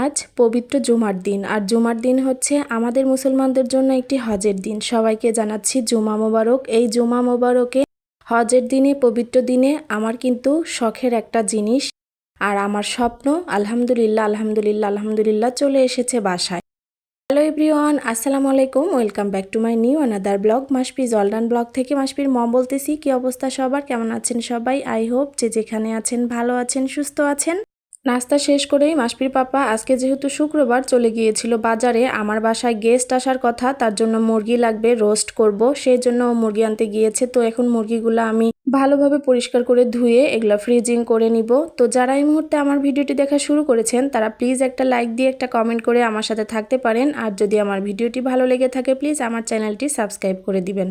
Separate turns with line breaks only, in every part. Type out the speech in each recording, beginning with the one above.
আজ পবিত্র জুমার দিন, আর জুমার দিন হচ্ছে আমাদের মুসলমানদের জন্য একটি হজের দিন। সবাইকে জানাচ্ছি জুমা মোবারক। এই জুমা মোবারকে হজের দিনে, পবিত্র দিনে আমার কিন্তু শখের একটা জিনিস, আর আমার স্বপ্ন আলহামদুলিল্লাহ আলহামদুলিল্লাহ আলহামদুলিল্লাহ চলে এসেছে বাসায়। হ্যালো এভরিওয়ান, আসসালামু আলাইকুম। Welcome back to my new another blog মাসপি জলডান ব্লগ থেকে মাসপির মম বলতেছি, কি অবস্থা সবার? কেমন আছেন সবাই? আই হোপ যে যেখানে আছেন, ভালো আছেন, সুস্থ আছেন। নাস্তা শেষ করেই মাসপির পাপা আজকে যেহেতু শুক্রবার চলে গিয়েছিল বাজারে, আমার বাসায় গেস্ট আসার কথা, তার জন্য মুরগি লাগবে রোস্ট করব, সেই জন্য মুরগি আনতে গিয়েছে। তো এখন মুরগিগুলো আমি ভালোভাবে পরিষ্কার করে ধুয়ে এগুলো ফ্রিজিং করে নিব। তো যারা এই মুহূর্তে আমার ভিডিওটি দেখা শুরু করেছেন, তারা প্লিজ একটা লাইক দিয়ে একটা কমেন্ট করে আমার সাথে থাকতে পারেন। আর যদি আমার ভিডিওটি ভালো লেগে থাকে প্লিজ আমার চ্যানেলটি সাবস্ক্রাইব করে দিবেন।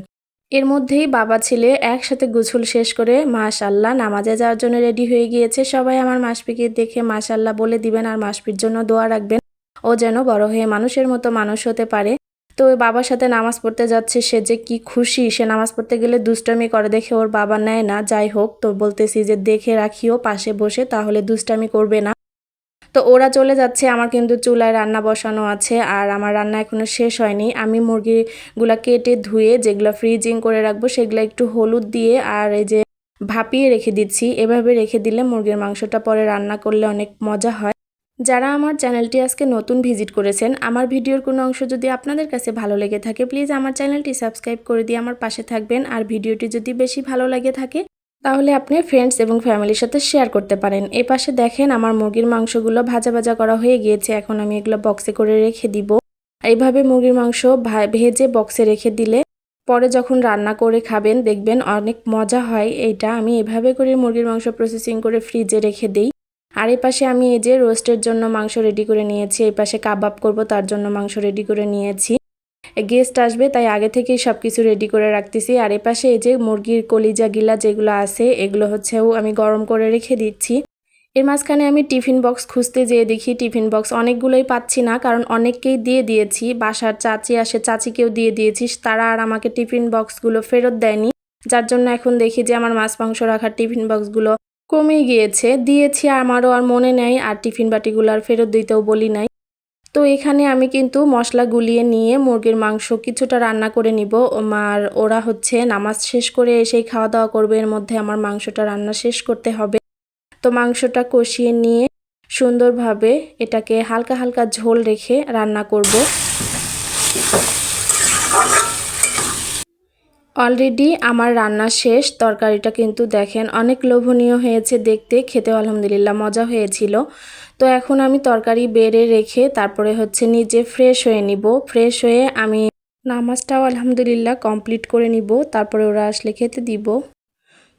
এর মধ্যেই বাবা ছেলে একসাথে গুছল শেষ করে, মাশাল্লাহ, নামাজে যাওয়ার জন্য রেডি হয়ে গিয়েছে। সবাই আমার মাসপিকে দেখে মাশাল্লাহ বলে দিবেন আর মাসপির জন্য দোয়া রাখবেন। ও যেন বড় হয়ে মানুষের মতো মানুষ হতে পারে। তো ওই বাবার সাথে নামাজ পড়তে যাচ্ছে, সে যে কি খুশি। সে নামাজ পড়তে গেলে দুষ্টামি করে, দেখে ওর বাবা নেয় না। যাই হোক, তো বলতেছি যে, দেখে রাখিও, পাশে বসে, তাহলে দুষ্টামি করবে না। তো ওরা চলে যাচ্ছে, আমার কিন্তু চুলায় রান্না বসানো আছে আর আমার রান্না এখনও শেষ হয়নি। আমি মুরগিগুলা কেটে ধুয়ে যেগুলো ফ্রিজিং করে রাখব সেগুলো একটু হলুদ দিয়ে আর এই যে ভাপিয়ে রেখে দিচ্ছি। এভাবে রেখে দিলে মুরগির মাংসটা পরে রান্না করলে অনেক মজা হয়। যারা আমার চ্যানেলটি আজকে নতুন ভিজিট করেছেন, আমার ভিডিওর কোনো অংশ যদি আপনাদের কাছে ভালো লেগে থাকে প্লিজ আমার চ্যানেলটি সাবস্ক্রাইব করে দিয়ে আমার পাশে থাকবেন। আর ভিডিওটি যদি বেশি ভালো লাগে থাকে তাহলে আপনি ফ্রেন্ডস এবং ফ্যামিলির সাথে শেয়ার করতে পারেন। এই পাশে দেখেন আমার মুরগির মাংসগুলো ভাজা ভাজা করা হয়ে গিয়েছে। এখন আমি এগুলো বক্সে করে রেখে দিব। এইভাবে মুরগির মাংস ভেজে বক্সে রেখে দিলে পরে যখন রান্না করে খাবেন, দেখবেন অনেক মজা হয়। এইটা আমি এভাবে করে মুরগির মাংস প্রসেসিং করে ফ্রিজে রেখে দিই। আর এই পাশে আমি এই যে রোস্টের জন্য মাংস রেডি করে নিয়েছি। এই পাশে কাবাব করব, তার জন্য মাংস রেডি করে নিয়েছি। গেস্ট আসবে, তাই আগে থেকেই সব কিছু রেডি করে রাখতেছি। আর এপাশে এই যে মুরগির কলিজা গিলা যেগুলো আছে, এগুলো হচ্ছেও আমি গরম করে রেখে দিচ্ছি। এর মাঝখানে আমি টিফিন বক্স খুঁজতে যেয়ে দেখি টিফিন বক্স অনেকগুলোই পাচ্ছি না, কারণ অনেককেই দিয়ে দিয়েছি। বাসার চাচি আসে, চাচিকেও দিয়ে দিয়েছি, তারা আর আমাকে টিফিন বক্সগুলো ফেরত দেয়নি। যার জন্য এখন দেখি যে আমার মাছ, মাংস রাখার টিফিন বক্সগুলো কমে গিয়েছে। দিয়েছি আমারও আর মনে নেই, আর টিফিন বাটিগুলো আর ফেরত দিতেও বলি নাই। তো এখানে আমি কিন্তু মশলা গুলিয়ে নিয়ে মুরগির মাংস কিছুটা রান্না করে নিব। আমার ওরা হচ্ছে নামাজ শেষ করে এসেই খাওয়া দাওয়া করবে। এর মধ্যে আমার মাংসটা রান্না শেষ করতে হবে। তো মাংসটা কষিয়ে নিয়ে সুন্দরভাবে এটাকে হালকা হালকা ঝোল রেখে রান্না করব। অলরেডি আমার রান্না শেষ, তরকারিটা কিন্তু দেখেন অনেক লোভনীয় হয়েছে দেখতে, খেতেও আলহামদুলিল্লাহ মজা হয়েছিল। তো এখন আমি তরকারি বেড়ে রেখে তারপরে হচ্ছে নিজে ফ্রেশ হয়ে নিব। ফ্রেশ হয়ে আমি নামাজটাও আলহামদুলিল্লাহ কমপ্লিট করে নিব, তারপরে ওরা আসলে খেতে দিব।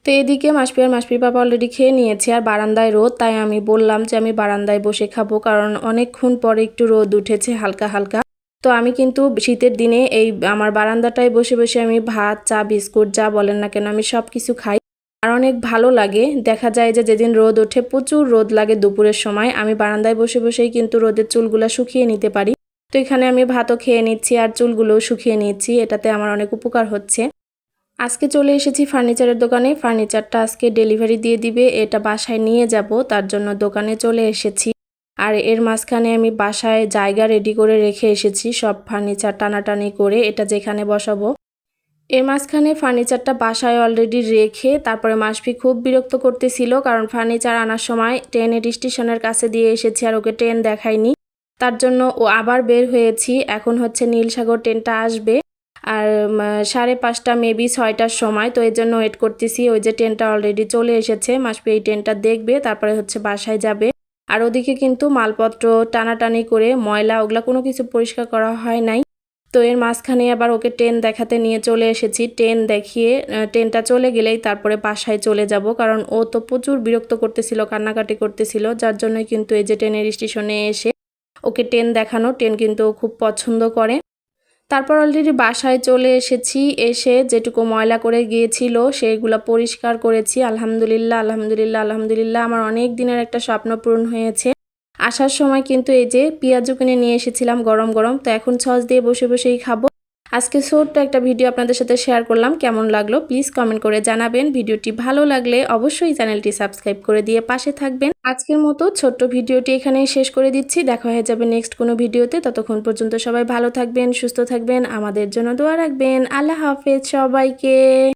তো এদিকে মাসপি আর মাসপির বাবা অলরেডি খেয়ে নিয়েছে, আর বারান্দায় রোদ, তাই আমি বললাম যে আমি বারান্দায় বসে খাব, কারণ অনেকক্ষণ পরে একটু রোদ উঠেছে, হালকা হালকা। তো আমি কিন্তু শীতের দিনে এই আমার বারান্দাটায় বসে বসে আমি ভাত, চা, বিস্কুট যা বলেন না কেন আমি সব কিছু খাই। আর অনেক ভালো লাগে। দেখা যায় যে যেদিন রোদ ওঠে, প্রচুর রোদ লাগে দুপুরের সময়। আমি বারান্দায় বসে, বসেই কিন্তু রোদের চুলগুলো শুকিয়ে নিতে পারি। তো এখানে আমি ভাতও খেয়ে নিচ্ছি আর চুলগুলোও শুকিয়ে নিচ্ছি। এটাতে আমার অনেক উপকার হচ্ছে। আজকে চলে এসেছি ফার্নিচারের দোকানে। ফার্নিচারটা আজকে ডেলিভারি দিয়ে দিবে। এটা বাসায় নিয়ে যাব। তার জন্য দোকানে চলে এসেছি। আর এর মাঝখানে আমি বাসায় জায়গা রেডি করে রেখে এসেছি। সব ফার্নিচার টানাটানি করে এটা যেখানে বসাবো। এর মাঝখানে ফার্নিচারটা বাসায় অলরেডি রেখে তারপরে মাসফি খুব বিরক্ত করতেছিল কারণ ফার্নিচার আনার সময় ট্রেনের স্টেশনের কাছে দিয়ে এসেছি আর ওকে ট্রেন দেখায়নি তার জন্য ও আবার বের হয়েছি। এখন হচ্ছে নীলসাগর ট্রেনটা আসবে। আর সাড়ে পাঁচটা মেবি ছয়টার সময়। তো এর জন্য ওয়েট করতেছি। ওই যে ট্রেনটা অলরেডি চলে এসেছে। মাসপি এই ট্রেনটা দেখবে, তারপরে হচ্ছে বাসায় যাবে। আর ওদিকে কিন্তু মালপত্র টানাটানি করে, ময়লা ওগুলা কোনো কিছু পরিষ্কার করা হয় নাই। তো এর মাঝখানে আবার ওকে ট্রেন দেখাতে নিয়ে চলে এসেছি। ট্রেন দেখিয়ে ট্রেনটা চলে গেলেই তারপরে বাসায় চলে যাব, কারণ ও তো প্রচুর বিরক্ত করতেছিল, কান্নাকাটি করতেছিল, যার জন্যই কিন্তু এই যে ট্রেনের স্টেশনে এসে ওকে ট্রেন দেখানো। ট্রেন কিন্তু খুব পছন্দ করে। তারপর অলরেডি বাসায় চলে এসেছি। এসে যেটুকু ময়লা করে গিয়েছিল সেইগুলো পরিষ্কার করেছি। আলহামদুলিল্লাহ আলহামদুলিল্লাহ আলহামদুলিল্লাহ। আমার অনেক দিনের একটা স্বপ্ন পূরণ হয়েছে। আসার সময় কিন্তু এই যে পেঁয়াজু কিনে নিয়ে এসেছিলাম গরম গরম। তো এখন সস দিয়ে বসে বসেই খাব। আজকে ছোট্ট একটা ভিডিও আপনাদের সাথে শেয়ার করলাম। কেমন লাগল প্লিজ কমেন্ট করে জানাবেন। ভিডিওটি ভালো লাগলে অবশ্যই চ্যানেলটি সাবস্ক্রাইব করে দিয়ে পাশে থাকবেন। আজকের মতো ছোট্ট ভিডিওটি এখানেই শেষ করে দিচ্ছি। দেখা হয়ে যাবে নেক্সট কোনো ভিডিওতে। ততক্ষণ পর্যন্ত সবাই ভালো থাকবেন, সুস্থ থাকবেন। আমাদের জন্য দোয়া রাখবেন। আল্লাহ হাফেজ সবাইকে।